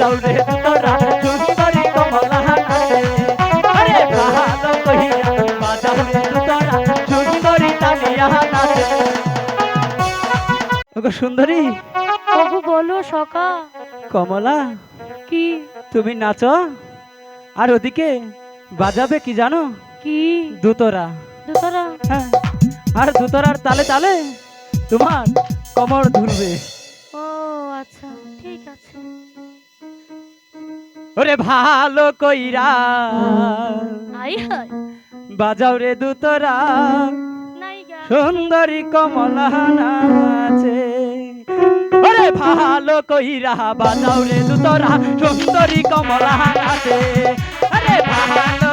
তোরা সুন্দরী কমলা আরে তোরা তানিয়া ওগো সুন্দরী। ওগো বলো সকা কমলা কি? তুমি নাচো। আর ওদিকে বাজাবে কি জানো? কি? দুতরা। দুতরা? হ্যাঁ আর দুতরার তালে তালে তোমার কমর ধুলবে। ও আচ্ছা ঠিক আছে। ওরে ভালো কইরা। বাজাও রে দুতরা। সুন্দরী কমলা নাচে ওরে ভালো কইরা বাজাও রে দুতরা। সুন্দরী কমলা নাচে আরে ভালো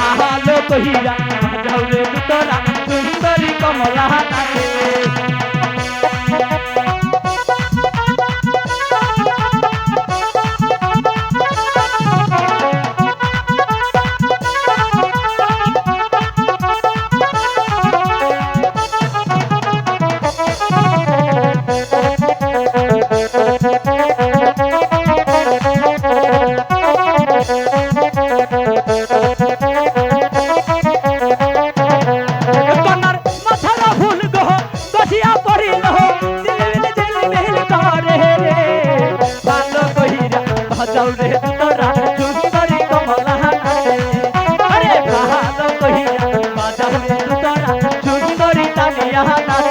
আরে ভালো যাও রে তোরা সুন্দরী কমলা নাচে রে তোরা সুন্দরী কমলা নাচে আরে ভালো কইরা বাজাও রে তোরা সুন্দরী তানিয়া নাচে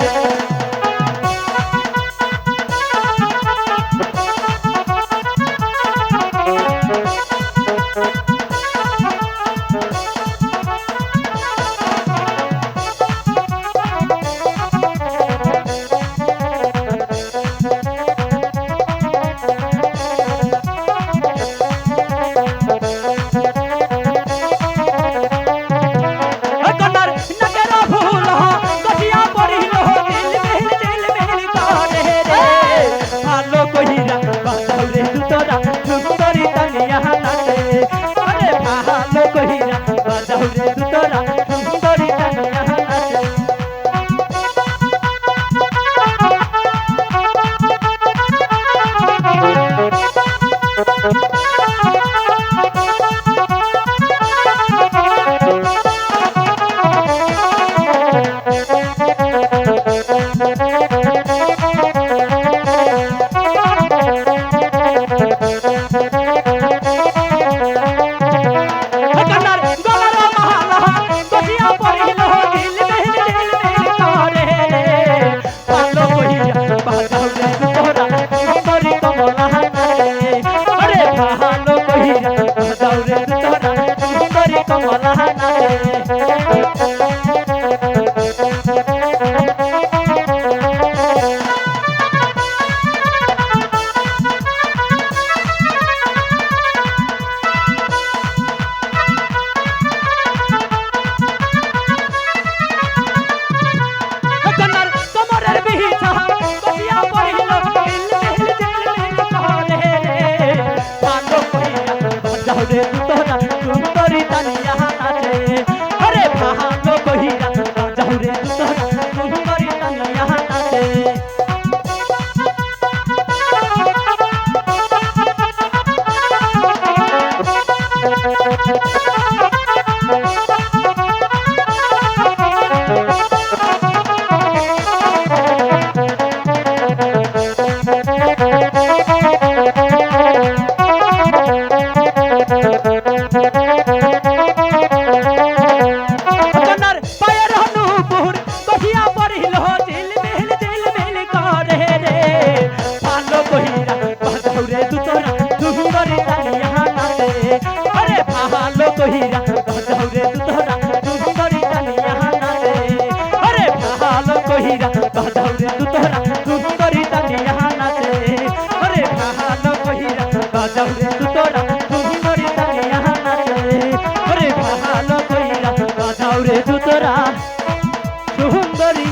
सुंदरी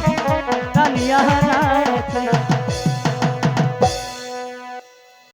कन्या